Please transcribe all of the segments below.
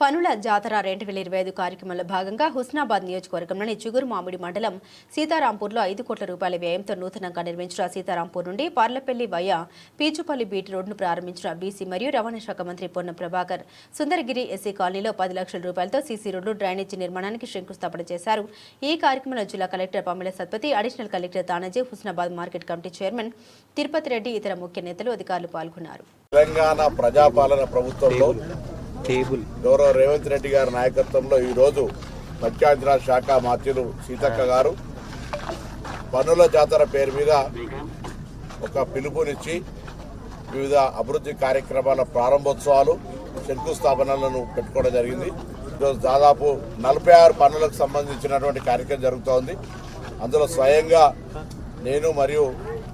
పనుల జాతర రెండు వేల ఇరవై ఐదు కార్యక్రమంలో భాగంగా హుస్నాబాద్ నియోజకవర్గంలోని చిగురు మామిడి మండలం సీతారాంపూర్లో ఐదు కోట్ల రూపాయల వ్యయంతో నూతనంగా నిర్మించిన సీతారాంపూర్ నుండి పార్లపల్లి వయ పీచుపల్లి బీట్ రోడ్డును ప్రారంభించిన బీసీ మరియు రవాణా శాఖ మంత్రి పొన్నం ప్రభాకర్ సుందరగిరి ఎస్సీ కాలనీలో పది లక్షల రూపాయలతో సీసీ రోడ్లు డ్రైనేజీ నిర్మాణానికి శంకుస్థాపన చేశారు. ఈ కార్యక్రమంలో జిల్లా collector Pamela Satpathy additional collector Tanaji Husnabad market committee chairman Tirupati Reddy ఇతర ముఖ్య నేతలు అధికారులు పాల్గొన్నారు. తెలంగాణ ప్రజాపాలన ప్రభుత్వంలో టేబుల్ గౌరవ రేవంత్ రెడ్డి గారి నాయకత్వంలో ఈరోజు పంచాయతీరాజ్ శాఖ మాత్యులు సీతక్క గారు పన్నుల జాతర పేరు మీద ఒక పిలుపునిచ్చి వివిధ అభివృద్ధి కార్యక్రమాల ప్రారంభోత్సవాలు శంకుస్థాపనలను పెట్టుకోవడం జరిగింది. ఈరోజు దాదాపు నలభై ఆరు పనులకు సంబంధించినటువంటి కార్యక్రమం జరుగుతోంది. అందులో స్వయంగా నేను మరియు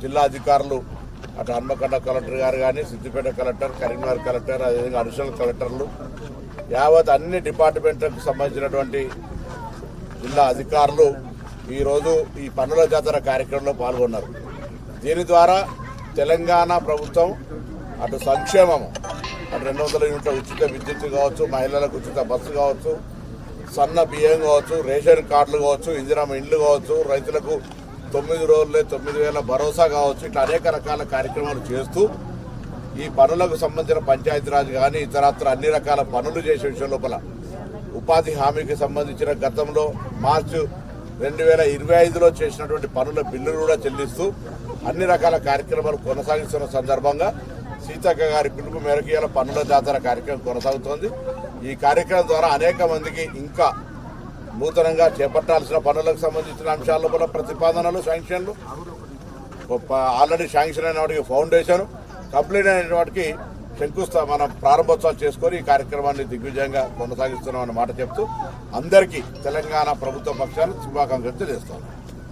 జిల్లా అధికారులు అటు హన్మకొండ కలెక్టర్ గారు కానీ సిద్దిపేట కలెక్టర్ కరీంనగర్ కలెక్టర్ అదేవిధంగా అడిషనల్ కలెక్టర్లు యావత్ అన్ని డిపార్ట్మెంట్లకు సంబంధించినటువంటి జిల్లా అధికారులు ఈరోజు ఈ పన్నుల జాతర కార్యక్రమంలో పాల్గొన్నారు. దీని ద్వారా తెలంగాణ ప్రభుత్వం అటు సంక్షేమము అటు రెండు వందల యూనిట్ల ఉచిత విద్యుత్ కావచ్చు మహిళలకు ఉచిత బస్సు కావచ్చు సన్న బియ్యం కావచ్చు రేషన్ కార్డులు కావచ్చు ఇందిరామ ఇండ్లు కావచ్చు రైతులకు తొమ్మిది రోజులే తొమ్మిది వేల భరోసా కావచ్చు. ఇట్లా అనేక రకాల కార్యక్రమాలు చేస్తూ ఈ పనులకు సంబంధించిన పంచాయతీరాజ్ కానీ ఇతరత్ర అన్ని రకాల పనులు చేసే విషయం లోపల ఉపాధి హామీకి సంబంధించిన గతంలో మార్చి రెండు వేల ఇరవై ఐదులో చేసినటువంటి పనుల బిల్లులు కూడా చెల్లిస్తూ అన్ని రకాల కార్యక్రమాలు కొనసాగిస్తున్న సందర్భంగా సీతక్క గారి పిలుపు మేరకు పనుల జాతర కార్యక్రమం కొనసాగుతోంది. ఈ కార్యక్రమం ద్వారా అనేక మందికి ఇంకా నూతనంగా చేపట్టాల్సిన పనులకు సంబంధించిన అంశాల్లో కూడా ప్రతిపాదనలు శాంక్షన్లు. ఆల్రెడీ శాంక్షన్ అయిన వాటికి ఫౌండేషన్ కంప్లీట్ అయిన వాటికి శంకుస్థా మనం ప్రారంభోత్సవాలు చేసుకొని ఈ కార్యక్రమాన్ని దిగ్విజయంగా కొనసాగిస్తున్నాం అన్న మాట చెప్తూ అందరికీ తెలంగాణ ప్రభుత్వ పక్షాన్ని శుభాకాంక్షలు తెలియజేస్తాను